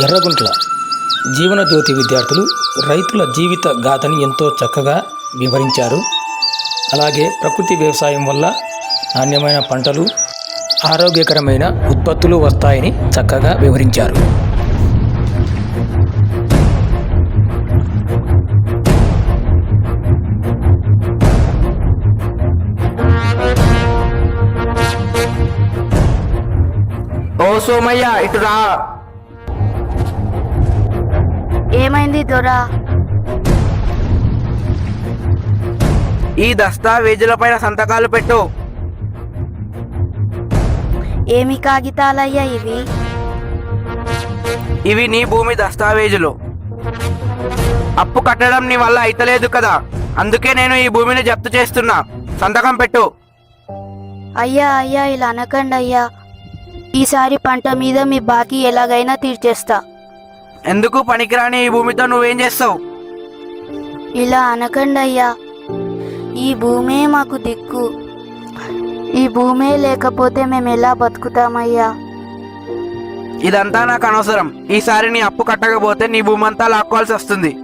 ఎర్రగుంట్ల జీవనజ్యోతి విద్యార్థులు రైతుల జీవిత గాథని ఎంతో చక్కగా వివరించారు. అలాగే ప్రకృతి వ్యవసాయం వల్ల నాణ్యమైన పంటలు ఆరోగ్యకరమైన ఉత్పత్తులు వస్తాయని చక్కగా వివరించారు. ఓ సోమయ్య ఇటు రా. ఏమైంది దొరా? ఈ దస్తావేజుల పైన సంతకాలు పెట్టు. ఏమి కాగితాలయ్యా ఇవి? ఇవి నీ భూమి దస్తావేజులు. అప్పు కట్టడం నీ వల్ల అయితలేదు కదా. అందుకే నేను ఈ భూమిని జప్తు చేస్తున్నా. సంతకం పెట్టు. అయ్యా అయ్యా ఇలా అనకండి అయ్యా ఈసారి పంట మీద మీ బాకీ ఎలాగైనా తీర్చేస్తా. ఎందుకు పనికిరాని ఈ భూమితో నువ్వేం చేస్తావు? ఇలా అనకండి అయ్యా ఈ భూమే మాకు దిక్కు. ఈ భూమే లేకపోతే మేము ఎలా బతుకుతామయ్యా? ఇదంతా నాకు అనవసరం. ఈసారి నీ అప్పు కట్టకపోతే నీ భూమి అంతా లాక్కోవాల్సి వస్తుంది.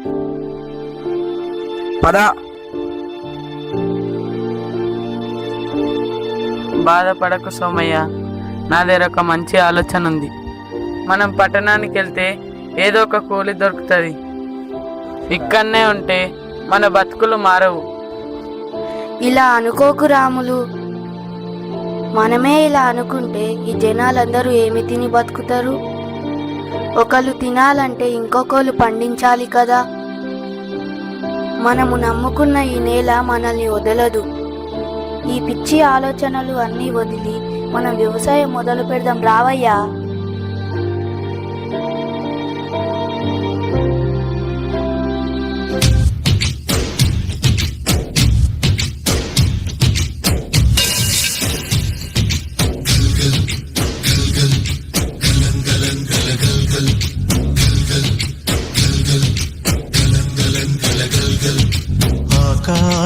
పద. బాధపడకు సోమయ్య. నా దగ్గర ఒక మంచి ఆలోచన ఉంది. మనం పట్టణానికి వెళ్తే ఏదో ఒక కూలి దొరుకుతుంది. ఇక్కడనే ఉంటే మన బతుకులు మారవు. ఇలా అనుకోకు రాములు. మనమే ఇలా అనుకుంటే ఈ జనాలందరూ ఏమి తిని బతుకుతారు? ఒకళ్ళు తినాలంటే ఇంకొకళ్ళు పండించాలి కదా? మనము నమ్ముకున్న ఈ నేల మనల్ని వదలదు. ఈ పిచ్చి ఆలోచనలు అన్నీ వదిలి మనం వ్యవసాయం మొదలు పెడదాం రావయ్యా.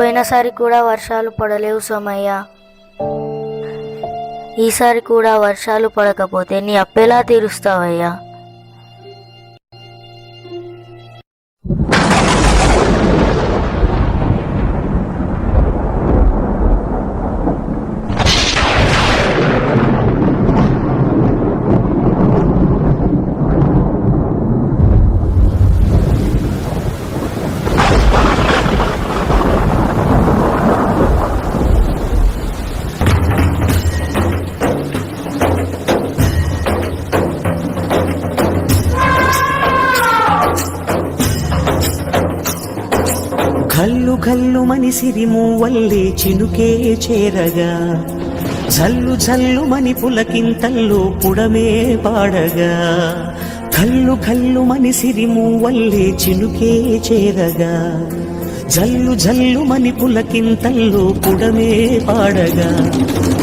పోయినసారి కూడా వర్షాలు పడలేవు సోమయ్య. ఈసారి కూడా వర్షాలు పడకపోతే నీ అప్పెలా తీరుస్తావయ్యా. కల్లు కల్లు మనిసిరి మూవల్లే చినుకే చేరగా. జల్లు జల్లు మని పులకింతల్లో పుడమే పాడగా. కల్లు కల్లు మనిసిరి మూవల్లే చినుకే చేరగా. జల్లు జల్లు మని పులకింతల్లో పుడమే పాడగా.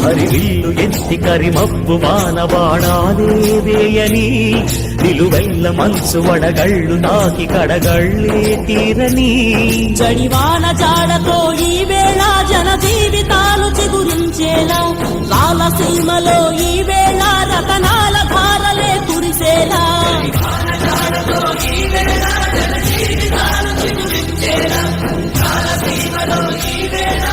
హరివిల్లు ఎత్తి కరిమబ్బు వానబాణాలే వేయని ನಿಲುವೆಲ್ಲ మనసు వడగళ్ళు నాకి కడగళ్ళే తీరని. ಜಡಿವಾನ ಜಾಡಕೋ ఈ వేళ జన జీవితాలు చిగురించేలా. రాలసీమలో ఈ వేళ రతనాల భారలే కురిసేలా. జీవితాలు చిగురించేలా. రాలసీమలో ఈ వేళ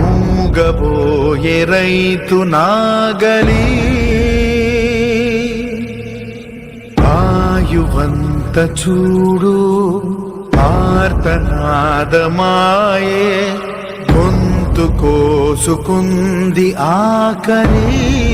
మూగబోయే రైతు నాగలి. ఆయువంత చూడు ఆర్తనాదమాయే గొంతు కోసుకుంది ఆకలి.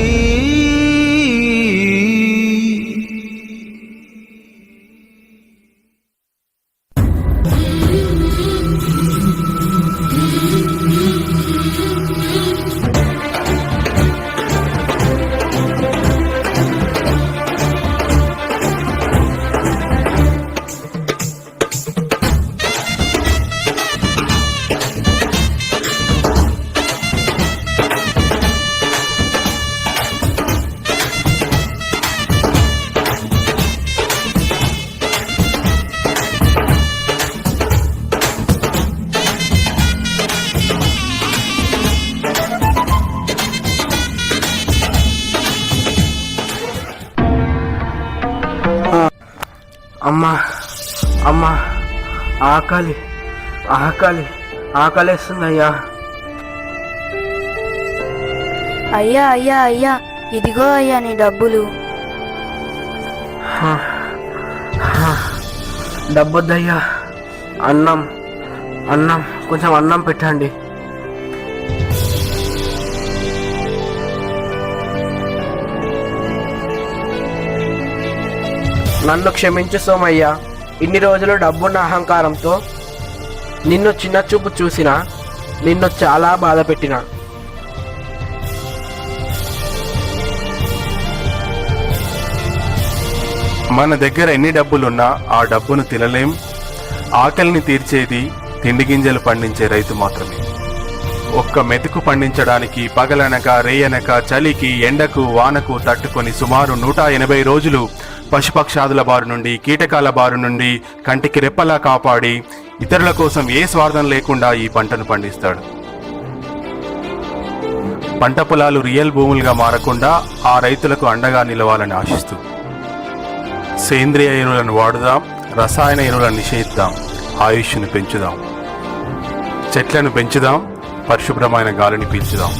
అమ్మా అమ్మా ఆకలి ఆకలి ఆకలేస్తుందయ్యా. అయ్యా అయ్యా అయ్యా ఇదిగో అయ్యా నీ డబ్బులు. డబ్బొద్దయ్యా. అన్నం అన్నం కొంచెం అన్నం పెట్టండి. నన్ను క్షమించు సోమయ్య. ఇన్ని రోజులు డబ్బున్న అహంకారంతో నిన్ను చిన్న చూపు చూసిన నిన్ను చాలా బాధ పెట్టిన. మన దగ్గర ఎన్ని డబ్బులున్నా ఆ డబ్బును తినలేం. ఆకలిని తీర్చేది తిండి గింజలు పండించే రైతు మాత్రమే. ఒక్క మెతుకు పండించడానికి పగలనక రేయనక చలికి ఎండకు వానకు తట్టుకొని సుమారు నూట ఎనభై రోజులు పశుపక్షాదుల బారి నుండి కీటకాల బారి నుండి కంటికి రెప్పలా కాపాడి ఇతరుల కోసం ఏ స్వార్థం లేకుండా ఈ పంటను పండిస్తాడు. పంట పొలాలు రియల్ భూములుగా మారకుండా ఆ రైతులకు అండగా నిలవాలని ఆశిస్తూ సేంద్రియ ఎరువులను వాడుదాం రసాయన ఎరువులను నిషేధిద్దాం ఆయుష్ను పెంచుదాం చెట్లను పెంచుదాం పరిశుభ్రమైన గాలిని పీల్చుదాం.